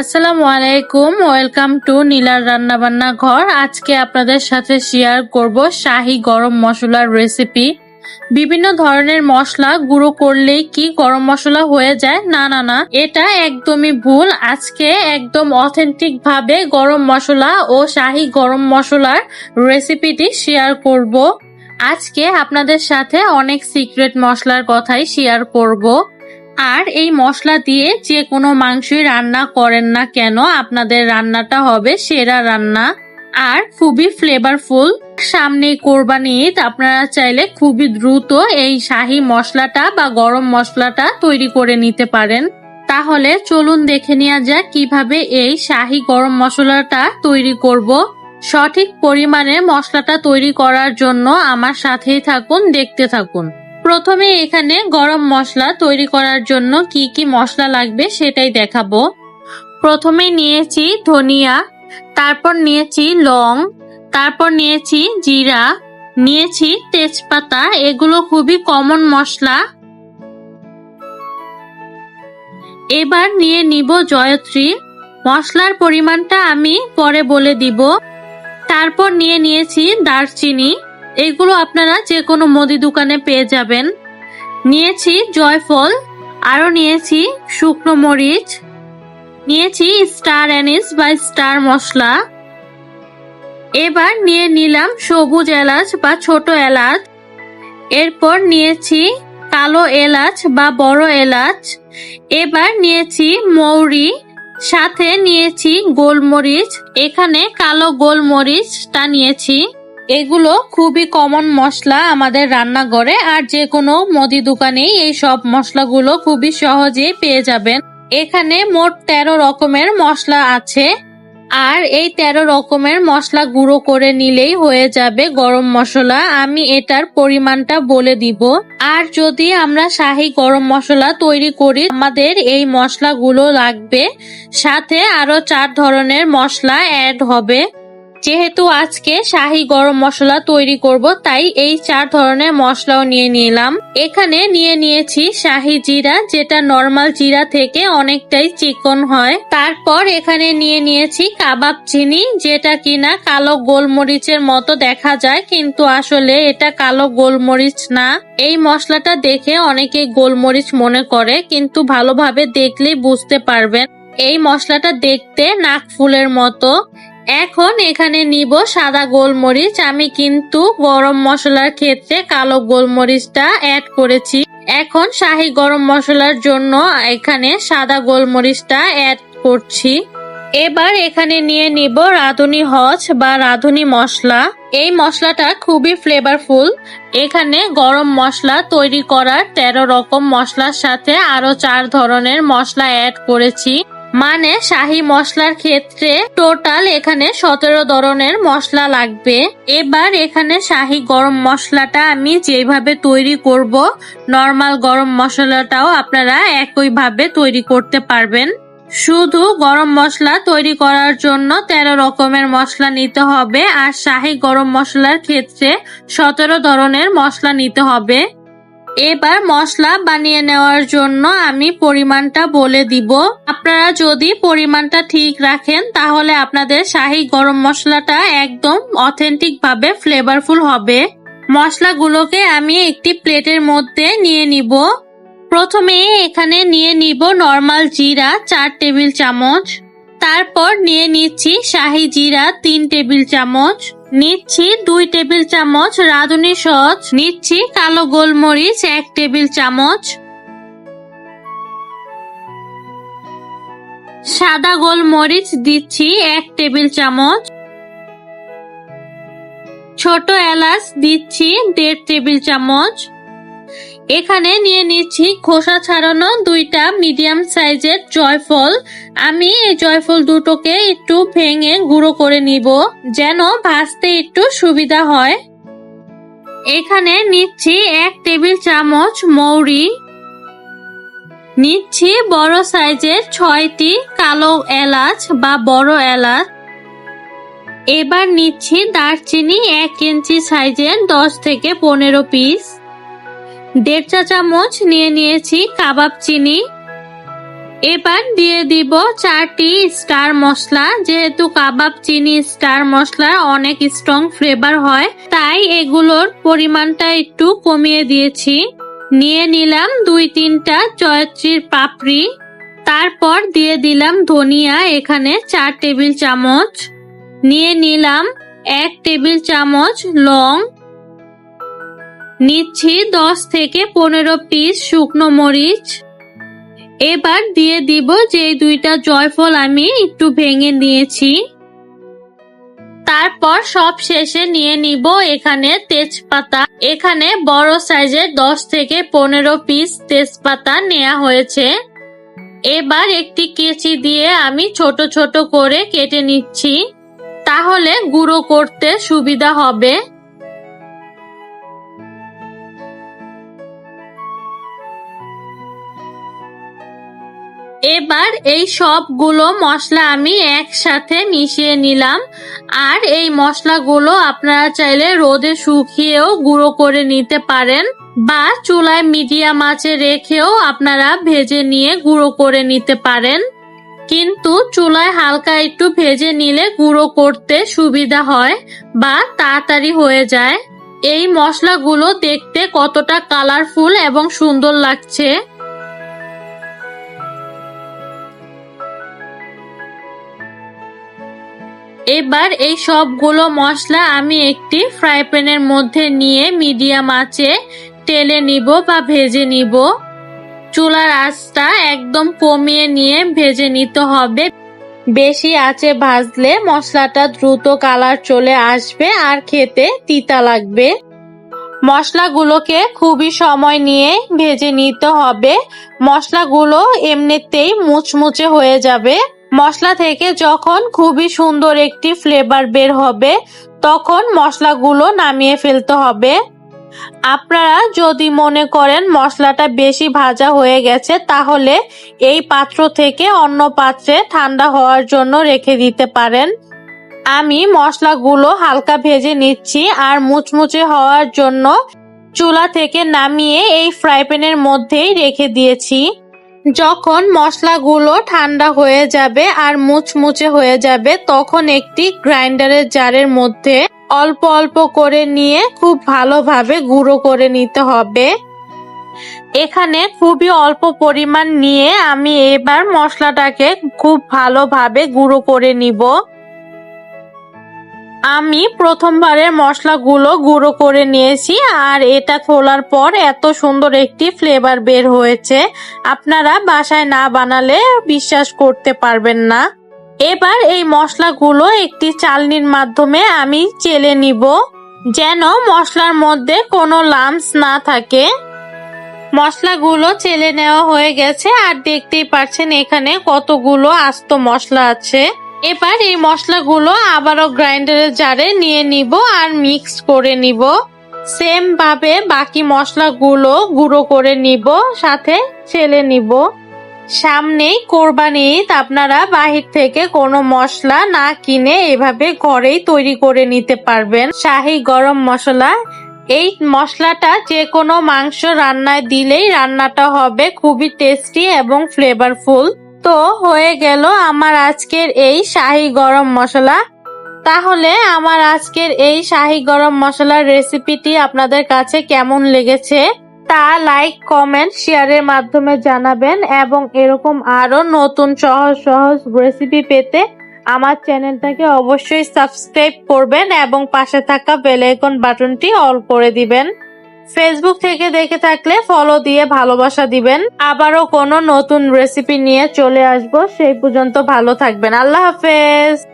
আসসালামু আলাইকুম, welcome to নীলার রান্নাবান্না ঘর। আজকে আপনাদের সাথে শেয়ার করব শাহী গরম মশলার রেসিপি বিভিন্ন ধরনের মশলা, গুঁড়ো করলেই কি গরম মশলা হয়ে যায়? না না না, এটা একদমই ভুল। আজকে একদম অথেন্টিক ভাবে গরম মশলা ও শাহী গরম মশলার রেসিপিটি শেয়ার করব। আজকে আপনাদের সাথে অনেক সিক্রেট মশলার কথাই শেয়ার করব। আর এই মশলা দিয়ে যে কোনো মাংসই রান্না করেন না কেন, আপনাদের রান্নাটা হবে সেরা রান্না। আর খুবই ফ্লেভারফুল সামনে কোরবানি ঈদ, আপনারা চাইলে খুবই দ্রুত এই শাহি মশলাটা বা গরম মশলাটা তৈরি করে নিতে পারেন। তাহলে চলুন দেখে নেওয়া যাক কীভাবে এই শাহি গরম মশলাটা তৈরি করব। সঠিক পরিমাণে মশলাটা তৈরি করার জন্য আমার সাথেই থাকুন, দেখতে থাকুন। প্রথমে এখানে গরম মশলা তৈরি করার জন্য কি কি মশলা লাগবে সেটাই দেখাবো। প্রথমে নিয়েছি ধনিয়া, তারপর নিয়েছি লং, তারপর নিয়েছি জিরা, নিয়েছি তেজপাতা, এগুলো খুবই কমন মশলা। এবার নিয়ে নিব জয়ত্রী। মশলার পরিমাণটা আমি পরে বলে দিব। তারপর নিয়ে নিয়েছি দারচিনি। এগুলো আপনারা যে কোনো মুদি দোকানে পেয়ে যাবেন। নিয়েছি জয়ফল, আরও নিয়েছি শুকনো মরিচ, নিয়েছি স্টার অ্যানিস বা স্টার মশলা। এবার নিয়ে নিলাম সবুজ এলাচ বা ছোট এলাচ। এরপর নিয়েছি কালো এলাচ বা বড় এলাচ। এবার নিয়েছি মৌরি, সাথে নিয়েছি গোলমরিচ। এখানে কালো গোলমরিচটা নিয়েছি। এগুলো খুবই কমন মশলা আমাদের রান্নাঘরে আর যে কোনো মুদি দোকানেই এই সব মশলাগুলো খুবই সহজেই পেয়ে যাবেন। এখানে মোট তেরো রকমের মশলা আছে। আর এই তেরো রকমের মশলা গুঁড়ো করে নিলেই হয়ে যাবে গরম মশলা। আমি এটার পরিমাণটা বলে দিব। আর যদি আমরা শাহি গরম মশলা তৈরি করি, আমাদের এই মশলাগুলো লাগবে। সাথে আরও চার ধরনের মশলা অ্যাড হবে। যেহেতু আজকে শাহি গরম মশলা তৈরি করব, তাই এই চার ধরনের মশলাও নিয়ে নিলাম। এখানে নিয়ে নিয়েছি শাহি জিরা, যেটা নর্মাল জিরা থেকে অনেকটাই চিকন হয়। তারপর এখানে নিয়ে নিয়েছি কাবাব চিনি, যেটা কিনা কালো গোলমরিচের মতো দেখা যায়, কিন্তু আসলে এটা কালো গোলমরিচ না। এই মশলাটা দেখে অনেকে গোলমরিচ মনে করে, কিন্তু ভালোভাবে দেখলেই বুঝতে পারবেন। এই মশলাটা দেখতে নাক ফুলের মতো। এখন এখানে নিব সাদা গোলমরিচ। আমি কিন্তু গরম মশলার ক্ষেত্রে কালো গোলমরিচটা অ্যাড করেছি। এখন শাহি গরম মশলার জন্য এখানে সাদা গোলমরিচটা অ্যাড করছি। এবার এখানে নিয়ে নিব রাঁধুনি হজ বা রাঁধুনি মশলা। এই মশলাটা খুবই ফ্লেভারফুল এখানে গরম মশলা তৈরি করার তেরো রকম মশলার সাথে আরও চার ধরনের মশলা অ্যাড করেছি। মানে শাহি মশলার ক্ষেত্রে টোটাল এখানে সতেরো ধরনের মশলা লাগবে। এবার এখানে শাহি গরম মশলাটা আমি যেভাবে তৈরি করব নর্মাল গরম মশলাটাও আপনারা একইভাবে তৈরি করতে পারবেন। শুধু গরম মশলা তৈরি করার জন্য তেরো রকমের মশলা নিতে হবে, আর শাহি গরম মশলার ক্ষেত্রে সতেরো ধরনের মশলা নিতে হবে। এবার মশলা বানিয়ে নেওয়ার জন্য আমি পরিমাণটা বলে দিব। আপনারা যদি পরিমাণটা ঠিক রাখেন, তাহলে আপনাদের শাহি গরম মশলাটা একদম অথেন্টিক ভাবে ফ্লেভারফুল হবে। মশলাগুলোকে আমি একটি প্লেটের মধ্যে নিয়ে নিব। প্রথমে এখানে নিয়ে নিব নর্মাল জিরা, চার টেবিল চামচ। তারপর নিয়ে নিচ্ছি শাহি জিরা তিন টেবিল চামচ, নিচ্ছি দুই টেবিল চামচ রাঁধুনি সস, নিচ্ছি কালো গোলমরিচ এক টেবিল চামচ। সাদা গোলমরিচ দিচ্ছি এক টেবিল চামচ। ছোট এলাচ দিচ্ছি দেড় টেবিল চামচ। এখানে নিয়ে নিচ্ছি খোসা ছাড়ানো দুইটা মিডিয়াম সাইজের জয়ফল। আমি এই জয়ফল দুটোকে একটু ভেঙে গুঁড়ো করে নিব, যেন ভাজতে একটু সুবিধা হয়। এখানে নিচ্ছি এক টেবিল চামচ মৌরি। নিচ্ছি বড় সাইজের ছয়টি কালো এলাচ বা বড় এলাচ। এবার নিচ্ছি দারচিনি এক ইঞ্চি সাইজের দশ থেকে পনেরো পিস দেড় চা চামচ নিয়ে নিয়েছি কাবাব চিনি। এবার দিয়ে দিব চারটি স্টার মশলা। যেহেতু কাবাব চিনি, স্টার মশলার অনেক স্ট্রং ফ্লেভার হয়, তাই এগুলোর পরিমাণটা একটু কমিয়ে দিয়েছি। নিয়ে নিলাম দুই তিনটা জয়ত্রীর পাপড়ি। তারপর দিয়ে দিলাম ধনিয়া, এখানে চার টেবিল চামচ। নিয়ে নিলাম এক টেবিল চামচ লং। নিচ্ছি দশ থেকে পনেরো পিস শুকনো মরিচ। এবার দিয়ে দিব যে দুইটা জয়ফল আমি একটু ভেঙে নিয়েছি। তারপর সব শেষে নিয়ে নিব এখানে তেজপাতা। এখানে বড় সাইজের দশ থেকে পনেরো পিস তেজপাতা নেওয়া হয়েছে। এবার একটি কেচি দিয়ে আমি ছোট ছোট করে কেটে নিচ্ছি। তাহলে গুঁড়ো করতে সুবিধা হবে। এবার এই সবগুলো মশলা আমি একসাথে মিশিয়ে নিলাম। আর এই মশলাগুলো আপনারা চাইলে রোদে শুকিয়েও গুঁড়ো করে নিতে পারেন বা চুলায় মিডিয়াম আঁচে রেখেও আপনারা ভেজে নিয়ে গুঁড়ো করে নিতে পারেন। কিন্তু চুলায় হালকা একটু ভেজে নিলে গুঁড়ো করতে সুবিধা হয় বা তাড়াতাড়ি হয়ে যায়। এই মশলাগুলো দেখতে কতটা কালারফুল এবং সুন্দর লাগছে। এবার এই সবগুলো মশলা আমি একটি ফ্রাই প্যানের মধ্যে নিয়ে মিডিয়াম আঁচে টেলে নিব বা ভেজে নিব। চুলার আঁচটা একদম কমিয়ে নিয়ে ভেজে নিতে হবে। বেশি আঁচে ভাজলে মশলাটা দ্রুত কালার চলে আসবে আর খেতে তিতা লাগবে। মশলাগুলোকে খুবই সময় নিয়ে ভেজে নিতে হবে। মশলাগুলো এমনিতেই মুচমুচে হয়ে যাবে। মশলা থেকে যখন খুবই সুন্দর একটি ফ্লেভার বের হবে, তখন মশলাগুলো নামিয়ে ফেলতে হবে। আপনারা যদি মনে করেন মশলাটা বেশি ভাজা হয়ে গেছে, তাহলে এই পাত্র থেকে অন্য পাত্রে ঠান্ডা হওয়ার জন্য রেখে দিতে পারেন। আমি মশলাগুলো হালকা ভেজে নিচ্ছি আর মুচমুচে হওয়ার জন্য চুলা থেকে নামিয়ে এই ফ্রাই প্যানের মধ্যেই রেখে দিয়েছি। যখন মশলাগুলো ঠান্ডা হয়ে যাবে আর মুচমুচে হয়ে যাবে, তখন একটি গ্রাইন্ডারের জারের মধ্যে অল্প অল্প করে নিয়ে খুব ভালোভাবে গুঁড়ো করে নিতে হবে। এখানে খুবই অল্প পরিমাণ নিয়ে আমি এবার মশলাটাকে খুব ভালোভাবে গুঁড়ো করে নিব। আমি প্রথমবারের মশলাগুলো গুঁড়ো করে নিয়েছি আর এটা খোলার পর এত সুন্দর একটি ফ্লেভার বের হয়েছে। আপনারা বাসায় না বানালে বিশ্বাস করতে পারবেন না। এবার এই মশলাগুলো একটি চালনির মাধ্যমে আমি চেলে নিব, যেন মশলার মধ্যে কোনো লামস না থাকে। মশলাগুলো চেলে নেওয়া হয়ে গেছে আর দেখতেই পাচ্ছেন এখানে কতগুলো আস্ত মশলা আছে। এবার এই মশলাগুলো আবারও গ্রাইন্ডারের জারে নিয়ে নিব আর মিক্স করে নিব। সেম ভাবে বাকি মশলাগুলো গুঁড়ো করে নিব, সাথে ছেলে নিব। সামনেই কোরবানি ঈদ, আপনারা বাহির থেকে কোনো মশলা না কিনে এভাবে ঘরেই তৈরি করে নিতে পারবেন। শাহি গরম মশলা। এই মশলাটা যে কোনো মাংস রান্নায় দিলেই রান্নাটা হবে খুবই টেস্টি এবং ফ্লেভারফুল তো হয়ে গেল আমার আজকের এই শাহি গরম মশলা। তাহলে আমার আজকের এই শাহি গরম মশলার রেসিপিটি আপনাদের কাছে কেমন লেগেছে তা লাইক, কমেন্ট, শেয়ারের মাধ্যমে জানাবেন এবং এরকম আরও নতুন সহজ সহজ রেসিপি পেতে আমার চ্যানেলটাকে অবশ্যই সাবস্ক্রাইব করবেন এবং পাশে থাকা বেল আইকন বাটনটি অল করে দিবেন। ফেসবুক থেকে দেখে থাকলে ফলো দিয়ে ভালোবাসা দিবেন। আবারও কোনো নতুন রেসিপি নিয়ে চলে আসব। সেই পর্যন্ত ভালো থাকবেন। আল্লাহ হাফেজ।